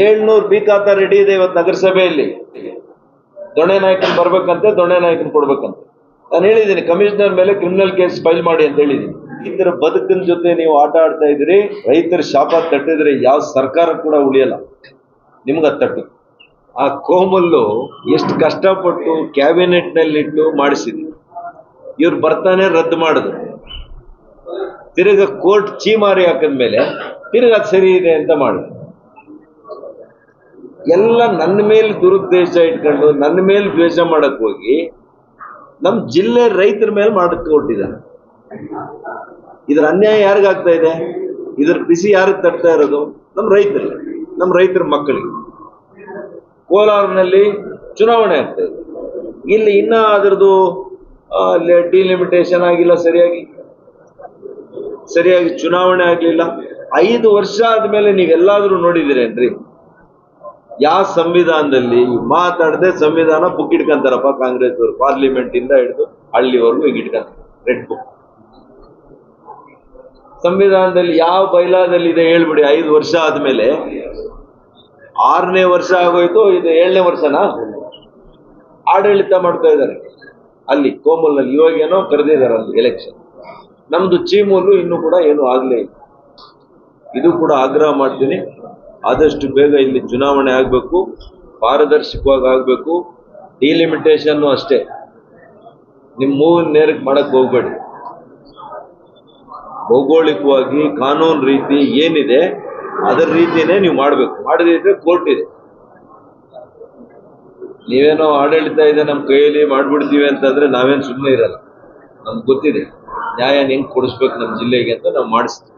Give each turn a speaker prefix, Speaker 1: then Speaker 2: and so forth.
Speaker 1: ಏಳ್ನೂರು be ready ಇದೆ ಇವತ್ತು ನಗರಸಭೆಯಲ್ಲಿ. ದೊಣ್ಣೆ ನಾಯಕನ್ ಬರ್ಬೇಕಂತೆ, ದೊಣ್ಣೆ ನಾಯಕನ್ ಕೊಡ್ಬೇಕಂತೆ. ನಾನು ಹೇಳಿದ್ದೀನಿ ಕಮಿಷನರ್ ಮೇಲೆ ಕ್ರಿಮಿನಲ್ ಕೇಸ್ ಫೈಲ್ ಮಾಡಿ ಅಂತ ಹೇಳಿದ್ದೀನಿ. ಇದರ ಬದುಕಿನ ಜೊತೆ ನೀವು ಆಟ ಆಡ್ತಾ ಇದ್ರಿ ರೈತರ ಶಾಪ ತಟ್ಟಿದ್ರೆ ಯಾವ ಸರ್ಕಾರ ಕೂಡ ಉಳಿಯಲ್ಲ. ನಿಮ್ಗೆ ತಟ್ಟು. ಆ ಕೋಮಲ್ಲು ಎಷ್ಟು ಕಷ್ಟಪಟ್ಟು ಕ್ಯಾಬಿನೆಟ್ನಲ್ಲಿಟ್ಟು ಮಾಡಿಸಿದ್ವಿ ಇವ್ರು ಬರ್ತಾನೆ ರದ್ದು ಮಾಡಿದ್ರು. ತಿರ್ಗ ಕೋರ್ಟ್ ಚೀಮಾರಿ ಹಾಕಿದ್ಮೇಲೆ, ತಿರ್ಗ ಸರಿ ಇದೆ ಅಂತ ಮಾಡಿದ್ರು. ಎಲ್ಲ ನನ್ನ ಮೇಲೆ ದುರುದ್ದೇಶ ಇಟ್ಕೊಂಡು ನನ್ನ ಮೇಲೆ ದ್ವೇಷ ಮಾಡಕ್ ಹೋಗಿ ನಮ್ಮ ಜಿಲ್ಲೆ ರೈತರ ಮೇಲೆ ಮಾಡಕ್ ಇದರ ಇದ್ರ ಅನ್ಯಾಯ ಯಾರಿಗಾಗ್ತಾ ಇದೆ? ಇದ್ರ ಬಿಸಿ ಯಾರಿಗೆ ತಟ್ತಾ ಇರೋದು? ನಮ್ಮ ರೈತರಿಗೆ ನಮ್ಮ ರೈತರ ಮಕ್ಕಳಿಗೆ. ಕೋಲಾರ್ನಲ್ಲಿ ಚುನಾವಣೆ ಆಗ್ತಾ ಇದೆ. ಇಲ್ಲಿ ಇನ್ನ ಅದರದ್ದು ಡಿಲಿಮಿಟೇಷನ್ ಆಗಿಲ್ಲ, ಸರಿಯಾಗಿ. ಸರಿಯಾಗಿ ಚುನಾವಣೆ ಆಗಲಿಲ್ಲ. ಐದು ವರ್ಷ ಆದ್ಮೇಲೆ ನೀವೆಲ್ಲಾದ್ರೂ ನೋಡಿದಿರೇನ್ರಿ? ಯಾವ ಸಂವಿಧಾನದಲ್ಲಿ ಮಾತಾಡದೆ ಸಂವಿಧಾನ ಬುಕ್ ಇಟ್ಕೊಂತಾರಪ್ಪ ಕಾಂಗ್ರೆಸ್ ಅವರು ಪಾರ್ಲಿಮೆಂಟ್ ಇಂದ ಹಿಡಿದು ಹಳ್ಳಿವರೆಗೂ ಈಗ ಇಟ್ಕೊಂತಾರೆ ರೆಡ್ ಬುಕ್ ಸಂವಿಧಾನದಲ್ಲಿ ಯಾವ ಬೈಲಾದಲ್ಲಿ ಇದೆ ಹೇಳ್ಬಿಡಿ, ಐದು ವರ್ಷ ಆದ್ಮೇಲೆ. ಆರನೇ ವರ್ಷ ಆಗೋಯ್ತು, ಇದು ಏಳನೇ ವರ್ಷನಾ? ಆಡಳಿತ ಮಾಡ್ತಾ ಇದ್ದಾರೆ. ಅಲ್ಲಿ ಕೋಮಲ್ನಲ್ಲಿ ಇವಾಗ ಏನೋ ಕರೆದಿದ್ದಾರೆ ಅಲ್ಲಿ ಎಲೆಕ್ಷನ್ ನಮ್ದು ಚೀಮೂಲು ಇನ್ನೂ ಕೂಡ ಏನು ಆಗ್ಲೇ ಇಲ್ಲ. ಇದು ಕೂಡ ಆಗ್ರಹ ಮಾಡ್ತೀನಿ. ಆದಷ್ಟು ಬೇಗ ಇಲ್ಲಿ ಚುನಾವಣೆ ಆಗಬೇಕು, ಪಾರದರ್ಶಕವಾಗಿ ಆಗಬೇಕು ಡಿಲಿಮಿಟೇಷನ್ನು ಅಷ್ಟೇ. ನಿಮ್ಮ ಮೂವಿನ ನೇರಕ್ಕೆ ಮಾಡಕ್ಕೆ ಹೋಗ್ಬೇಡಿ. ಭೌಗೋಳಿಕವಾಗಿ ಕಾನೂನು ರೀತಿ ಏನಿದೆ, ಅದರ ರೀತಿನೇ ನೀವು ಮಾಡಬೇಕು. ಮಾಡದಿದ್ರೆ ಕೋರ್ಟ್ ಇದೆ. ನೀವೇನೋ ಆಡಳಿತ ಇದೆ ನಮ್ಮ ಕೈಯಲ್ಲಿ, ಮಾಡ್ಬಿಡ್ತೀವಿ ಅಂತಂದ್ರೆ ನಾವೇನು ಸುಮ್ಮನೆ ಇರಲ್ಲ. ನಮ್ಗೆ ಗೊತ್ತಿದೆ. ನ್ಯಾಯ ಹೆಂಗ್ ಕೊಡಿಸ್ಬೇಕು ನಮ್ಮ ಜಿಲ್ಲೆಗೆ ಅಂತ ನಾವು ಮಾಡಿಸ್ತೀವಿ.